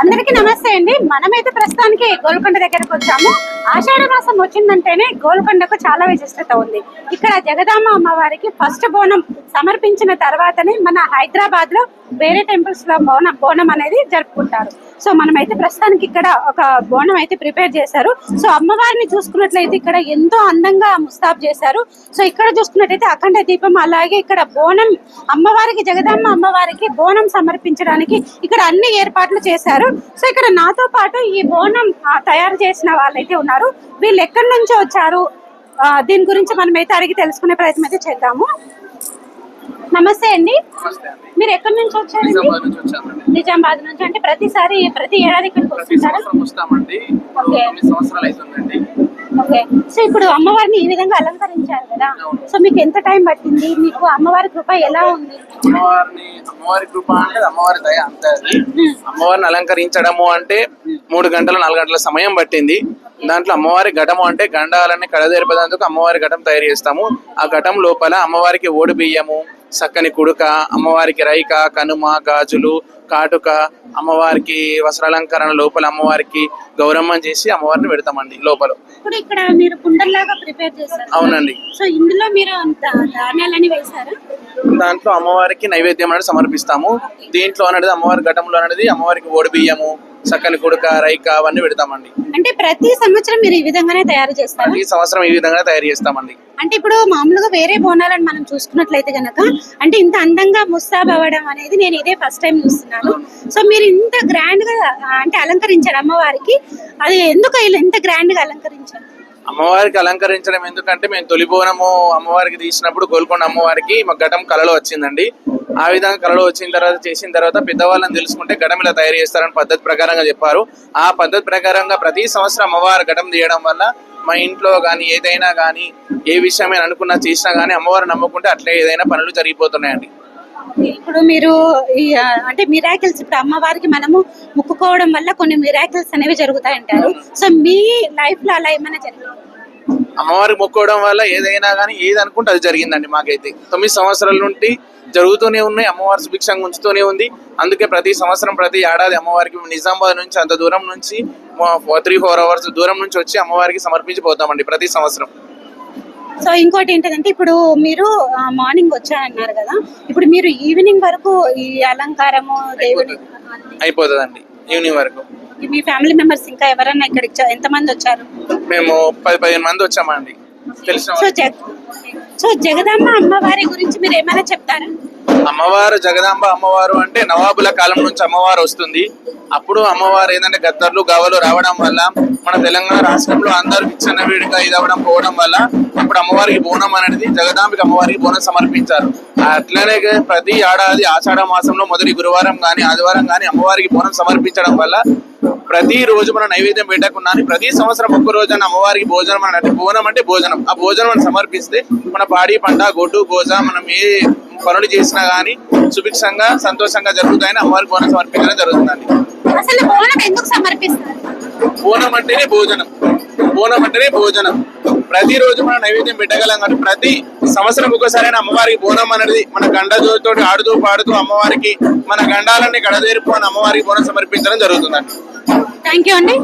అందరికీ నమస్తే అండి. మనమైతే ప్రస్తుతానికి గోల్కొండ దగ్గరకు వచ్చాము. ఆషాఢ మాసం వచ్చిందంటేనే గోల్కొండకు చాలా విశిష్టత ఉంది. ఇక్కడ జగదాంబ అమ్మవారికి ఫస్ట్ బోనం సమర్పించిన తర్వాతనే మన హైదరాబాద్లో వేరే టెంపుల్స్లో బోనం బోనం అనేది జరుపుకుంటారు. సో మనమైతే ప్రస్తుతానికి ఇక్కడ ఒక బోనం అయితే ప్రిపేర్ చేశారు. సో అమ్మవారిని చూసుకున్నట్లయితే ఇక్కడ ఎంతో అందంగా ముస్తాబ్ చేశారు. సో ఇక్కడ చూసుకున్నట్లయితే అఖండ దీపం అలాగే ఇక్కడ బోనం అమ్మవారికి జగదాంబ అమ్మవారికి బోనం సమర్పించడానికి ఇక్కడ అన్ని ఏర్పాట్లు చేశారు. సో ఇక్కడ నాతో పాటు ఈ బోనం తయారు చేసిన వాళ్ళైతే ఉన్నారు. వీళ్ళు ఎక్కడి నుంచి వచ్చారు? దీని గురించి మనం అయితే అడిగి తెలుసుకునే ప్రయత్నం అయితే చేద్దాము. నమస్తే అండి. మీరు ఎక్కడి నుంచి వచ్చారండి? నిజామాబాద్ నుంచి అంటే ప్రతిసారి ప్రతి ఏడాది ఇక్కడికి వస్తుంటారా? ఓకే. సో ఇప్పుడు అమ్మవారిని ఈ విధంగా అలంకరించారు కదా. సో మీకు ఎంత టైం పట్టింది? మీకు అమ్మవారి కృప ఎలా ఉంది? అమ్మవారిని అమ్మవారి కృప అంటే అమ్మవారి దయ అంతే. అది అమ్మవారిని అలంకరించడము అంటే మూడు గంటల నాలుగు గంటల సమయం పట్టింది. దాంట్లో అమ్మవారి ఘటము అంటే గండాలన్నీ కడదేరిపేందుకు అమ్మవారి ఘటం తయారు చేస్తాము. ఆ ఘటం లోపల అమ్మవారికి ఓడి బియ్యము చక్కని కుడుక అమ్మవారికి రైక కనుమ గాజులు కాటుక అమ్మవారికి వస్త్రాలంకరణ లోపల అమ్మవారికి గౌరమ్మని చేసి అమ్మవారిని పెడతామండి లోపల. ఇప్పుడు ఇక్కడ మీరు కుండల్లాగా ప్రిపేర్ చేశారు. అవునండి. సో ఇందులో మీరు అంత ధాన్యాలని వేశారు? దాంట్లో అమ్మవారికి నైవేద్యం అనేది సమర్పిస్తాము. దీంట్లో అనేది అమ్మవారి ఘటంలో అనేది అమ్మవారికి ఓడి బియ్యము చక్కని కుడుక రైక అవన్నీ పెడతామండి. అంటే ప్రతి సంవత్సరం మీరు ఈ విధంగానే తయారు చేస్తారు? ఈ సంవత్సరం ఈ విధంగా తయారు చేస్తామండి. అంటే ఇప్పుడు మామూలుగా వేరే బోనాలను మనం చూసుకున్నట్లయితే గనక అంటే ఇంత అందంగా ముస్తాబ్ అవ్వడం అనేది నేను ఇదే ఫస్ట్ టైం చూస్తున్నాను. సో మీరు ఇంత గ్రాండ్గా అంటే అలంకరించారు అమ్మవారికి. అది ఎందుకు ఇలా ఇంత గ్రాండ్గా అలంకరించారు? అమ్మవారికి అలంకరించడం ఎందుకంటే మేము తొలి బోనము అమ్మవారికి తీసినప్పుడు గోల్కొండ అమ్మవారికి మా ఘటం కళలో వచ్చిందండి. ఆ విధంగా కళలో వచ్చిన తర్వాత చేసిన తర్వాత పెద్దవాళ్ళని తెలుసుకుంటే ఘటం ఇలా తయారు చేస్తారని పద్ధతి ప్రకారంగా చెప్పారు. ఆ పద్ధతి ప్రకారంగా ప్రతి సంవత్సరం అమ్మవారి ఘటం తీయడం వల్ల మా ఇంట్లో కానీ ఏదైనా కానీ ఏ విషయమైనా అనుకున్నా చేసినా కానీ అమ్మవారు నమ్ముకుంటే అట్లే ఏదైనా పనులు జరిగిపోతున్నాయండి. ఇప్పుడు మీరు అంటే మిరాకిల్స్ ఇప్పుడు అమ్మవారికి మనము ముక్కుకోవడం వల్ల కొన్ని మిరాకిల్స్ అనేవి జరుగుతాయంటారు. సో మీ లైఫ్లో అలా ఏమైనా జరిగింది? అమ్మవారికి మొక్కోవడం వల్ల ఏదైనా కానీ ఏది అనుకుంటే అది జరిగిందండి మాకైతే. తొమ్మిది సంవత్సరాల నుండి జరుగుతూనే ఉన్నాయి అమ్మవారి సుభిక్షంగా ఉంచుతూనే ఉంది. అందుకే ప్రతి సంవత్సరం ప్రతి ఏడాది అమ్మవారికి నిజామాబాద్ నుంచి అంత దూరం నుంచి త్రీ ఫోర్ అవర్స్ దూరం నుంచి వచ్చి అమ్మవారికి సమర్పించి పోతామండి ప్రతి సంవత్సరం. సో ఇంకోటి ఏంటంటే ఇప్పుడు మీరు మార్నింగ్ వచ్చారన్నారు కదా ఇప్పుడు మీరు ఈవినింగ్ వరకు ఈ అలంకారము దేవుడి అయిపోతుందండి. ఈవినింగ్ వరకు. మీ ఫ్యామిలీ మెంబర్స్ ఇంకా ఎవరన్నా ఇక్కడికి చ- ఎంతమంది వచ్చారు? మేము పది పదిహేను మంది వచ్చామండి. తెలిసిన సో జగ సో జగదాంబ అమ్మవారి గురించి మీరు ఏమైనా చెప్తారా? అమ్మవారు జగదాంబ అమ్మవారు అంటే నవాబుల కాలం నుంచి అమ్మవారు వస్తుంది. అప్పుడు అమ్మవారు ఏంటంటే గద్దర్లు గవలు రావడం వల్ల మన తెలంగాణ రాష్ట్రంలో అందరూ విచ్చన్నవిడిగా ఇదవడం పోవడం వల్ల ఇప్పుడు అమ్మవారికి బోనం అనేది జగదాంబిక అమ్మవారికి బోనం సమర్పించారు. అట్లనే ప్రతి ఏడాది ఆషాఢ మాసంలో మొదటి గురువారం గాని ఆదివారం గాని అమ్మవారికి బోనం సమర్పించడం వల్ల ప్రతి రోజు మనం నైవేద్యం పెట్టకున్నా ప్రతి సంవత్సరం ఒక్క రోజున అమ్మవారికి భోజనం అని అంటే బోనం అంటే భోజనం. ఆ భోజనం మనం సమర్పిస్తే మన పాడి పంట గొడ్డు గోజ మనం ఏ పనులు చేసినా గానీ సుభిక్షంగా సంతోషంగా జరుగుతాయని అమ్మవారికి బోనం సమర్పించడం జరుగుతుందండి. అసలు బోనం ఎందుకు సమర్పిస్తారు? బోనం అంటేనే భోజనం. బోనం అంటేనే భోజనం. ప్రతిరోజు మనం నైవేద్యం పెట్టగలం కాబట్టి ప్రతి సంవత్సరం ఒకసారి అమ్మవారికి బోనం అనేది మన గండతో ఆడుతూ పాడుతూ అమ్మవారికి మన గండాలన్నీ గడదేరుపు అని అమ్మవారికి బోనం సమర్పించడం జరుగుతుందండి. థ్యాంక్ యూ అండి.